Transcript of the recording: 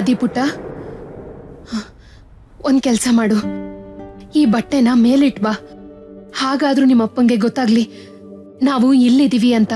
ಆದಿ ಪುಟ್ಟ? ಒಂದ್ ಕೆಲ್ಸ ಮಾಡು. ಈ ಬಟ್ಟೆನ ಮೇಲಿಟ್ ಬಾ. ಹಾಗಾದ್ರೂ ನಿಮ್ಮಪ್ಪಂಗೆ ಗೊತ್ತಾಗ್ಲಿ, ನಾವು ಇಲ್ಲಿದೀವಿ ಅಂತ.